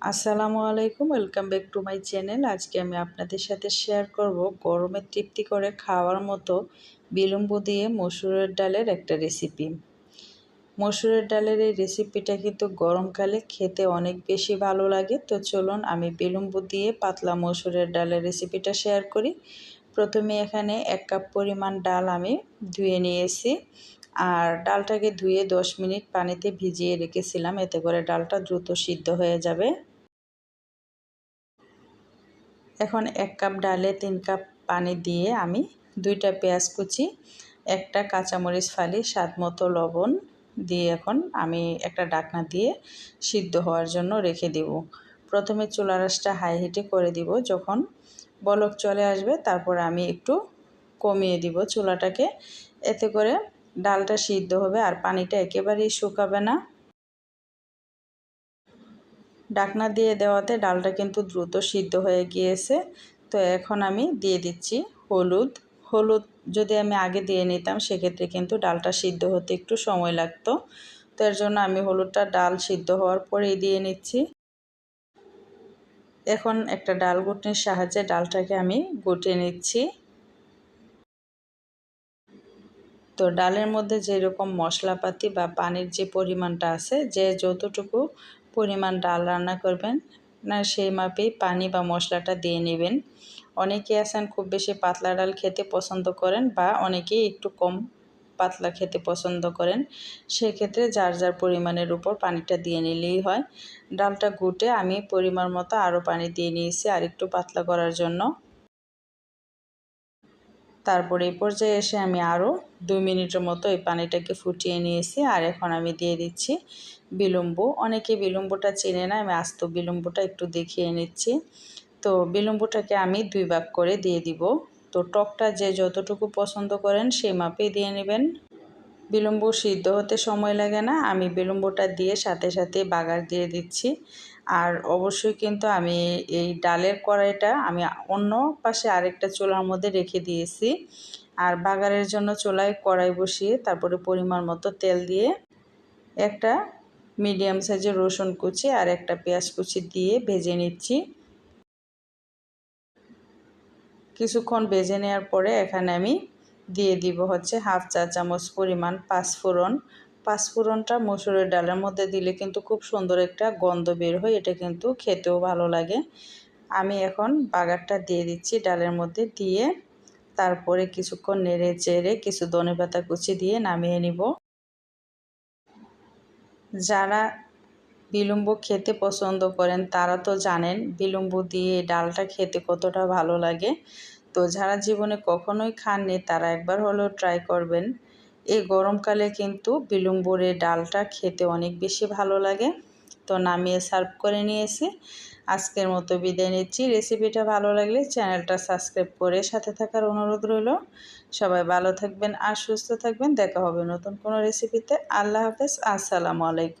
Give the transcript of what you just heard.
আসসালামু আলাইকুম, welcome back to my channel. আজকে আমি আপনাদের সাথে শেয়ার করব গরমে তৃপ্তি করে খাওয়ার মতো বিলম্ব দিয়ে মসুরের ডালের একটা রেসিপি মসুরের ডালের এই রেসিপিটা কিন্তু গরমকালে খেতে অনেক বেশি ভালো লাগে। তো চলুন আমি বিলম্ব দিয়ে পাতলা মসুরের ডালের রেসিপিটা শেয়ার করি। প্রথমে এখানে এক কাপ পরিমাণ ডাল আমি ধুয়ে নিয়েছি। আর ডালটাকে ধুয়ে দশ মিনিট পানিতে ভিজিয়ে রেখেছিলাম। এতে করে ডালটা দ্রুত সিদ্ধ হয়ে যাবে। এখন এক কাপ ডালে তিন কাপ পানি দিয়ে আমি দুইটা পেঁয়াজ কুচি, একটা কাঁচামরিচ ফালি, স্বাদ মতো লবণ দিয়ে এখন আমি একটা ডাকনা দিয়ে সিদ্ধ হওয়ার জন্য রেখে দিব। প্রথমে চুলা রাসটা হাই হিটে করে দিব, যখন বলক চলে আসবে তারপর আমি একটু কমিয়ে দিব চুলাটাকে। এতে করে ডালটা সিদ্ধ হবে আর পানিটা একেবারেই শুকাবে না। ডাকনা দিয়ে দেওয়াতে ডালটা কিন্তু দ্রুত সিদ্ধ হয়ে গিয়েছে। তো এখন আমি দিয়ে দিচ্ছি হলুদ। হলুদ যদি আমি আগে দিয়ে নিতাম, সেক্ষেত্রে কিন্তু ডালটা সিদ্ধ হতে একটু সময় লাগতো। তো এর জন্য আমি হলুদটা ডাল সিদ্ধ হওয়ার পরেই দিয়ে নিচ্ছি। এখন একটা ডাল গুটনির সাহায্যে ডালটাকে আমি গুটিয়ে নিচ্ছি। তো ডালের মধ্যে যেরকম মশলাপাতি বা পানির যে পরিমাণটা আছে, যে যতটুকু পরিমাণ ডাল রান্না করবেন। না সেই মাপেই পানি বা মশলাটা দিয়ে নেবেন। অনেকে আছেন খুব বেশি পাতলা ডাল খেতে পছন্দ করেন বা অনেকেই একটু কম পাতলা খেতে পছন্দ করেন। সেক্ষেত্রে যার যার পরিমাণের উপর পানিটা দিয়ে নিলেই হয়। ডালটা গুটে আমি পরিমাণ মতো আরও পানি দিয়ে নিয়েছি আর একটু পাতলা করার জন্য। তারপরে এই পর্যায়ে এসে আমি আরও দুই মিনিটের মতো এই পানিটাকে ফুটিয়ে নিয়েছি। আর এখন আমি দিয়ে দিচ্ছি বিলম্ব। অনেকে বিলম্বটা চেনে না, আমি আস্ত বিলম্বটা একটু দেখিয়ে নিচ্ছি। তো বিলম্বটাকে আমি দুই ভাগ করে দিয়ে দিব। তো টকটা যে যতটুকু পছন্দ করেন সেই মাপেই দিয়ে নেবেন। বিলম্ব সিদ্ধ হতে সময় লাগে না। আমি বিলম্বটা দিয়ে সাথে সাথে বাগার দিয়ে দিচ্ছি। আর অবশ্যই কিন্তু আমি এই ডালের কড়াইটা আমি অন্য পাশে আরেকটা চুলার মধ্যে রেখে দিয়েছি। আর বাগারের জন্য চুলায় কড়াই বসিয়ে তারপরে পরিমাণ মতো তেল দিয়ে একটা মিডিয়াম সাইজের রসুন কুচি আর একটা পেঁয়াজ কুচি দিয়ে ভেজে নিচ্ছি। কিছুক্ষণ ভেজে নেওয়ার পরে এখানে আমি দিয়ে দিব হচ্ছে হাফ চা চামচ পরিমাণ পাঁচফোড়ন। পাঁচফোড়নটা মসুরের ডালের মধ্যে দিলে কিন্তু খুব সুন্দর একটা গন্ধ বের হয়, এটা কিন্তু খেতেও ভালো লাগে। আমি এখন বাগারটা দিয়ে দিচ্ছি ডালের মধ্যে দিয়ে, তারপরে কিছুক্ষণ নেড়ে চেড়ে কিছু ধনে পাতা কুচি দিয়ে নামিয়ে নিব। যারা বিলম্ব খেতে পছন্দ করেন তারা তো জানেন বিলম্ব দিয়ে ডালটা খেতে কতটা ভালো লাগে। তো যারা জীবনে কখনোই খাননি, তারা একবার হলেও ট্রাই করবেন। এই গরমকালে কিন্তু বিলম্বরে ডালটা খেতে অনেক বেশি ভালো লাগে। তো নামিয়ে সার্ভ করে নিয়েছি। আজকের মতো বিদায় নিচ্ছি। রেসিপিটা ভালো লাগলে চ্যানেলটা সাবস্ক্রাইব করে সাথে থাকার অনুরোধ রইল। সবাই ভালো থাকবেন আর সুস্থ থাকবেন। দেখা হবে নতুন কোনো রেসিপিতে আল্লাহ হাফেজ। আসসালামু আলাইকুম।